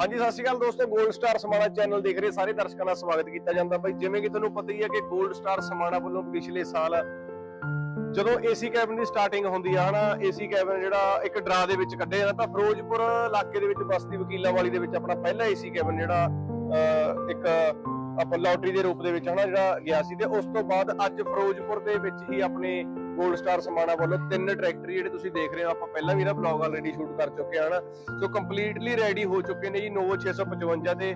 ਹਾਂਜੀ ਸਤਿ ਸ਼੍ਰੀ ਅਕਾਲ ਦੋਸਤੋ 골ਡ ਸਟਾਰ ਸਮਾਣਾ ਚੈਨਲ ਦੇਖ ਰਹੇ ਸਾਰੇ ਦਰਸ਼ਕਾਂ ਦਾ ਸਵਾਗਤ ਕੀਤਾ ਜਾਂਦਾ ਬਾਈ ਜਿਵੇਂ ਕਿ ਤੁਹਾਨੂੰ ਪਤਾ ਹੀ ਹੈ ਕਿ 골ਡ ਸਟਾਰ ਸਮਾਣਾ ਵੱਲੋਂ ਪਿਛਲੇ ਸਾਲ ਜਦੋਂ ਏਸੀ ਕੈਬਨ ਦੀ ਸਟਾਰਟਿੰਗ ਹੁੰਦੀ ਆ ਹਨਾ ਏਸੀ ਕੈਬਨ ਜਿਹੜਾ ਇੱਕ ਡਰਾ ਦੇ ਵਿੱਚ ਕੱਢਿਆ ਜਾਂਦਾ ਤਾਂ ਫਿਰੋਜ਼ਪੁਰ ਇਲਾਕੇ ਦੇ ਵਿੱਚ ਬਸਤੀ ਵਕੀਲਾ ਵਾਲੀ ਦੇ ਵਿੱਚ ਆਪਣਾ ਪਹਿਲਾ ਏਸੀ ਕੈਬਨ ਜਿਹੜਾ ਅਹ, ਇੱਕ ਆਪਾਂ ਲੋਟਰੀ ਦੇ ਰੂਪ ਦੇ ਵਿੱਚ ਹਨਾ ਜਿਹੜਾ ਗਿਆ ਸੀ ਤੇ ਉਸ ਤੋਂ ਬਾਅਦ ਅੱਜ ਫਿਰੋਜ਼ਪੁਰ ਦੇ ਵਿੱਚ ਹੀ ਆਪਣੇ 골ਡ ਸਟਾਰ ਸਮਾਣਾ ਵੱਲੋਂ ਤਿੰਨ ਟਰੈਕਟਰ ਜਿਹੜੇ ਤੁਸੀਂ ਦੇਖ ਰਹੇ ਹੋ ਆਪਾਂ ਪਹਿਲਾਂ ਵੀ ਨਾ ਬਲੌਗ ਆਲਰੇਡੀ ਸ਼ੂਟ ਕਰ ਚੁੱਕੇ ਹਾਂ ਹਨਾ। ਸੋ ਕੰਪਲੀਟਲੀ ਰੈਡੀ ਹੋ ਚੁੱਕੇ ਨੇ ਜੀ ਨੋਵੋ 655 ਤੇ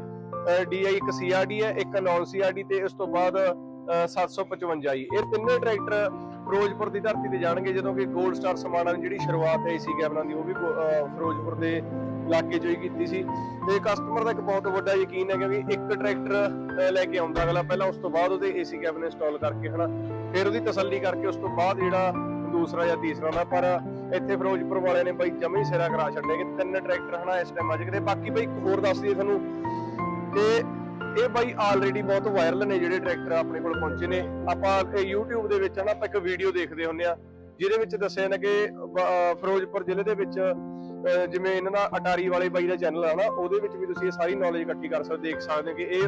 DI ਇੱਕ CRD ਹੈ ਇੱਕ ਨਾਨ CRD ਤੇ ਉਸ ਤੋਂ ਬਾਅਦ ਅਹ, 755 ਜੀ। ਇਹ ਤਿੰਨੇ ਟਰੈਕਟਰ ਫਿਰੋਜ਼ਪੁਰ ਦੀ ਧਰਤੀ ਤੇ ਜਾਣਗੇ, ਜਦੋਂ ਕਿ 골ਡ ਸਟਾਰ ਸਮਾਣਾ ਦੀ ਜਿਹੜੀ ਸ਼ੁਰੂਆਤ ਹੈ ਏਸੀ ਕੈਬਨਾਂ ਦੀ, ਉਹ ਵੀ ਫਿਰੋਜ਼ਪੁਰ ਦੇ ਇਲਾਕੇ ਚੋਂ ਹੀ ਕੀਤੀ ਸੀ। ਤੇ ਕਸਟਮਰ ਦਾ ਇੱਕ ਬਹੁਤ ਵੱਡਾ ਯਕੀਨ ਹੈ ਕਿ ਇੱਕ ਟਰੈਕਟਰ ਲੈ ਕੇ ਆਉਂਦਾ ਅਗਲਾ, ਪਹਿਲਾਂ ਉਸ ਤੋਂ ਬਾਅਦ ਉਹਦੇ ਏਸੀ ਕੈਬਨ ਇੰਸਟਾਲ ਕਰਕੇ, ਹਨਾ। ਫਿਰ ਉਹਦੀ ਤਸੱਲੀ ਕਰਕੇ ਉਸ ਤੋਂ ਬਾਅਦ ਜਿਹੜਾ ਦੂਸਰਾ ਜਾਂ ਤੀਸਰਾ ਨਾ, ਪਰ ਇੱਥੇ ਫਿਰੋਜ਼ਪੁਰ ਵਾਲਿਆਂ ਨੇ ਬਾਈ ਜਮੀ ਸਿਰਾ ਕਰਾ ਛੱਡੇ ਕਿ ਤਿੰਨ ਟਰੈਕਟਰ, ਹਨਾ, ਇਸ ਟਾਈਮ ਅੱਜ ਤੇ ਬਾਕੀ ਬਾਈ ਇੱਕ ਹੋਰ ਦੱਸ ਦਈਏ ਤੁਹਾਨੂੰ ਕਿ ਇਹ ਬਾਈ ਆਲਰੇਡੀ ਬਹੁਤ ਵਾਇਰਲ ਨੇ ਜਿਹੜੇ ਟਰੈਕਟਰ ਆਪਣੇ ਕੋਲ ਪਹੁੰਚੇ ਨੇ। ਆਪਾਂ YouTube ਦੇ ਵਿੱਚ ਹਨਾ ਆਪਾਂ ਇੱਕ ਵੀਡੀਓ ਦੇਖਦੇ ਹੁੰਨੇ ਆ ਜਿਹਦੇ ਵਿੱਚ ਦੱਸਿਆ ਨਾ ਕਿ ਫਿਰੋਜ਼ਪੁਰ ਜ਼ਿਲ੍ਹੇ ਦੇ ਵਿੱਚ ਜਿਵੇਂ ਇਹਨਾਂ ਦਾ ਅਟਾਰੀ ਵਾਲੇ ਬਾਈ ਦਾ ਚੈਨਲ ਆ ਨਾ, ਉਹਦੇ ਵਿੱਚ ਵੀ ਤੁਸੀਂ ਇਹ ਸਾਰੀ ਨੌਲੇਜ ਇਕੱਠੀ ਕਰ ਸਕਦੇ, ਦੇਖ ਸਕਦੇ ਕਿ ਇਹ,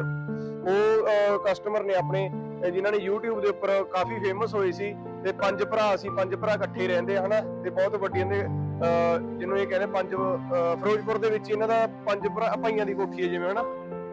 ਉਹ ਕਸਟਮਰ ਨੇ ਆਪਣੇ ਜਿਨ੍ਹਾਂ ਨੇ YouTube ਦੇ ਉੱਪਰ ਕਾਫੀ ਫੇਮਸ ਹੋਏ ਸੀ ਤੇ ਪੰਜ ਭਰਾ ਸੀ, ਪੰਜ ਭਰਾ ਇਕੱਠੇ ਰਹਿੰਦੇ ਹਨਾ, ਤੇ ਬਹੁਤ ਵੱਡੀ ਇਹਦੇ ਜਿਹਨੂੰ ਇਹ ਕਹਿੰਦੇ ਪੰਜ ਫਿਰੋਜ਼ਪੁਰ ਦੇ ਵਿੱਚ ਇਹਨਾਂ ਦਾ ਪੰਜ ਭਰਾ, ਭਾਈਆਂ ਦੀ ਕੋਠੀ ਹੈ ਜਿਵੇਂ ਹਨਾ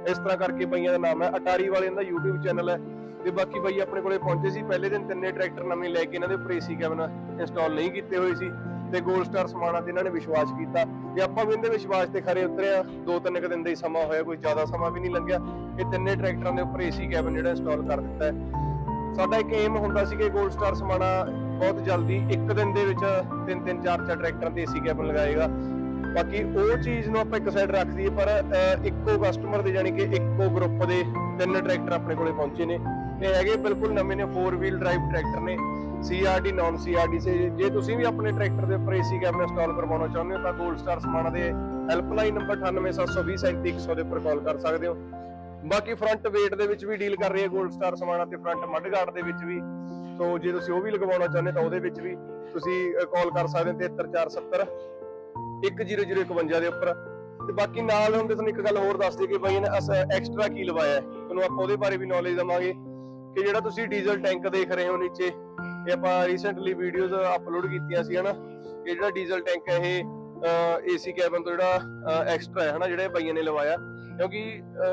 ਇਸ ਤਰ੍ਹਾਂ ਕਰਕੇ ਬਈਆਂ ਦਾ ਨਾਮ ਹੈ। ਅਟਾਰੀ ਵਾਲਿਆਂ ਦਾ YouTube ਚੈਨਲ ਹੈ ਤੇ ਬਾਕੀ ਬਈ ਆਪਣੇ ਕੋਲੇ ਪਹੁੰਚੇ ਸੀ। ਪਹਿਲੇ ਦਿਨ ਤਿੰਨੇ ਟਰੈਕਟਰ ਨਵੇਂ ਲੈ ਕੇ ਇਹਨਾਂ ਦੇ ਉੱਪਰ ਕੈਬਨ ਇੰਸਟਾਲ ਨਹੀਂ ਕੀਤੇ ਹੋਏ ਸੀ ਤੇ 골ਡ ਸਟਾਰ ਸਮਾਣਾ ਤੇ ਇਹਨਾਂ ਨੇ ਵਿਸ਼ਵਾਸ ਕੀਤਾ ਤੇ ਆਪਾਂ ਵੀ ਇਹਦੇ ਵਿਸ਼ਵਾਸ ਤੇ ਖਰੇ ਉਤਰੇ ਆ ਦੋ ਤਿੰਨ ਕੁ ਦਿਨ ਦਾ ਹੀ ਸਮਾਂ ਹੋਇਆ, ਕੋਈ ਜ਼ਿਆਦਾ ਸਮਾਂ ਵੀ ਨਹੀਂ ਲੰਘਿਆ। ਇਹ ਤਿੰਨੇ ਟਰੈਕਟਰਾਂ ਦੇ ਉੱਪਰ ਏਸੀ ਕੈਬਨ ਜਿਹੜਾ ਇੰਸਟਾਲ ਕਰ ਦਿੱਤਾ ਹੈ। ਸਾਡਾ ਇੱਕ ਏਮ ਹੁੰਦਾ ਸੀ ਕਿ 골ਡ ਸਟਾਰ ਸਮਾਣਾ ਬਹੁਤ ਜਲਦੀ ਇੱਕ ਦਿਨ ਦੇ ਵਿੱਚ ਤਿੰਨ ਤਿੰਨ ਚਾਰ ਚਾਰ ਟਰੈਕਟਰਾਂ ਤੇ ਏਸੀ ਕੈਬਨ ਲਗਾਏਗਾ। ਬਾਕੀ ਉਹ ਚੀਜ਼ ਨੂੰ ਆਪਾਂ ਇੱਕ ਸਾਈਡ ਰੱਖ ਦਈਏ, ਪਰ ਇੱਕੋ ਕਸਟਮਰ ਦੇ ਯਾਨੀ ਕਿ ਇੱਕੋ ਗਰੁੱਪ ਦੇ ਤਿੰਨ ਟਰੈਕਟਰ ਆਪਣੇ ਕੋਲੇ ਪਹੁੰਚੇ ਨੇ। ਇਹ ਹੈਗੇ ਬਿਲਕੁਲ ਨਵੇਂ ਨੇ 4 ਵੀਲ ਡਰਾਈਵ ਟਰੈਕਟਰ ਨੇ CRD ਨਾਨ CRD ਸੇ। ਜੇ ਤੁਸੀਂ ਵੀ ਆਪਣੇ ਟਰੈਕਟਰ ਦੇ ਉੱਪਰ ਏਸੀ ਕੈਬਨ ਇੰਸਟਾਲ ਕਰਵਾਉਣਾ ਚਾਹੁੰਦੇ ਹੋ, ਤਾਂ 골ਡ ਸਟਾਰ ਸਮਾਣਾ ਦੇ ਹੈਲਪਲਾਈਨ ਨੰਬਰ 9872037100 ਦੇ ਉੱਪਰ ਕਾਲ ਕਰ ਸਕਦੇ ਹੋ। ਬਾਕੀ ਫਰੰਟ ਵੇਟ ਦੇ ਵਿੱਚ ਵੀ ਡੀਲ ਕਰ ਰਹੀ ਹੈ 골ਡ ਸਟਾਰ ਸਮਾਣਾ ਤੇ ਫਰੰਟ ਮੱਡਗਾਰਡ ਦੇ ਵਿੱਚ ਵੀ। ਸੋ ਜੇ ਤੁਸੀਂ ਉਹ ਵੀ ਲਗਵਾਉਣਾ ਚਾਹੁੰਦੇ ਤਾਂ ਉਹਦੇ ਵਿੱਚ ਵੀ ਤੁਸੀਂ ਕਾਲ ਕਰ ਸਕਦੇ ਹੋ 73070 10051 ਦੇ ਉੱਪਰ। ਤੇ ਬਾਕੀ ਨਾਲ ਹੁਣ ਤੁਹਾਨੂੰ ਇੱਕ ਗੱਲ ਹੋਰ ਦੱਸ ਦਈਏ ਕਿ ਬਾਈ ਨੇ ਐਕਸਟਰਾ ਕੀ ਲਵਾਇਆ ਹੈ? ਤੁਹਾਨੂੰ ਆਪਾਂ ਉਹਦੇ ਬਾਰੇ ਵੀ ਨੌਲੇਜ ਦਵਾਂਗੇ ਕਿ ਜਿਹੜਾ ਤੁਸੀਂ ਡੀਜ਼ਲ ਟੈਂਕ ਦੇਖ ਰਹੇ ਹੋ ਨੀਚੇ, ਇਹ ਆਪਾਂ ਰੀਸੈਂਟਲੀ ਵੀਡੀਓਜ਼ ਅਪਲੋਡ ਕੀਤੀਆਂ ਸੀ, ਹਨਾ? ਕਿ ਜਿਹੜਾ ਡੀਜ਼ਲ ਟੈਂਕ ਹੈ ਇਹ ਏਸੀ ਕੈਬਨ ਤੋਂ ਜਿਹੜਾ ਐਕਸਟਰਾ ਹੈ, ਹਨਾ? ਜਿਹੜੇ ਬਾਈਆਂ ਨੇ ਲਵਾਇਆ। ਕਿਉਂਕਿ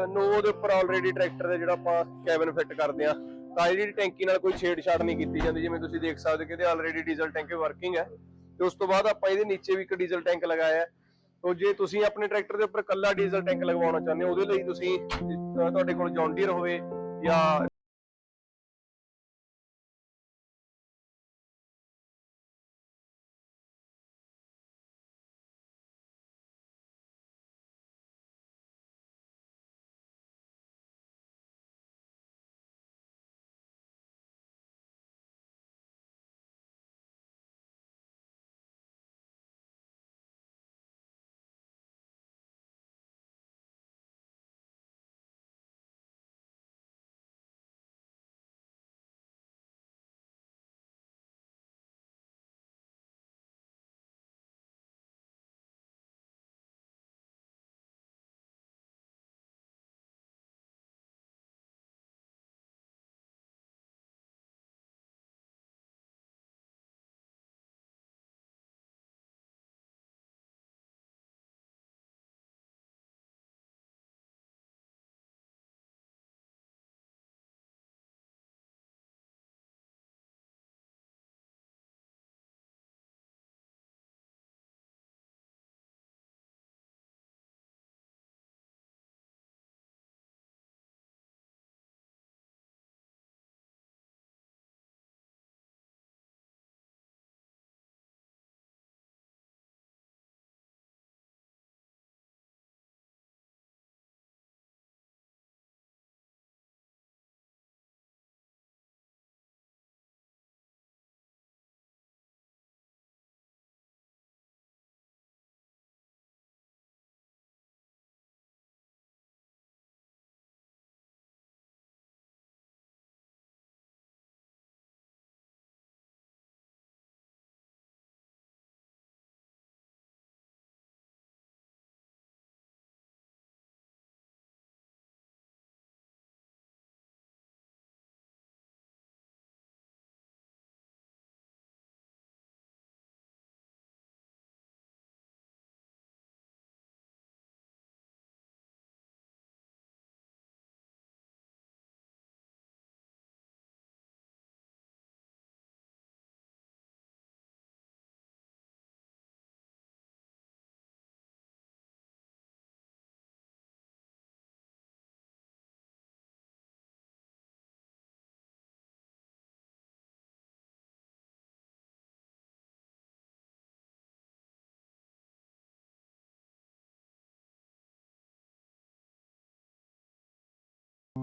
ਨੋ ਦੇ ਉੱਪਰ ਆਲਰੇਡੀ ਟਰੈਕਟਰ ਦੇ ਜਿਹੜਾ ਆਪਾਂ ਕੈਬਨ ਫਿੱਟ ਕਰਦੇ ਆ ਤਾਂ ਜਿਹੜੀ ਟੈਂਕੀ ਨਾਲ ਕੋਈ ਛੇੜਛਾੜ ਨਹੀਂ ਕੀਤੀ ਜਾਂਦੀ, ਜਿਵੇਂ ਤੁਸੀਂ ਦੇਖ ਸਕਦੇ ਹੋ ਕਿ ਇਹਦੇ ਆਲਰੇਡੀ ਡੀਜ਼ਲ ਟੈਂਕ ਵਰਕਿੰਗ ਹੈ। ਤੇ ਉਸ ਤੋਂ ਬਾਅਦ ਆਪਾਂ ਇਹਦੇ ਨੀਚੇ ਵੀ ਇੱਕ ਡੀਜ਼ਲ ਟੈਂਕ ਲਗਾਇਆ ਤੋ ਜੇ ਤੁਸੀਂ ਆਪਣੇ ਟਰੈਕਟਰ ਦੇ ਉੱਪਰ ਕੱਲਾ ਡੀਜ਼ਲ ਟੈਂਕ ਲਗਵਾਉਣਾ ਚਾਹੁੰਦੇ ਹੋ, ਉਹਦੇ ਲਈ ਤੁਸੀਂ ਤੁਹਾਡੇ ਕੋਲ ਜੌਨ ਹੋਵੇ ਜਾਂ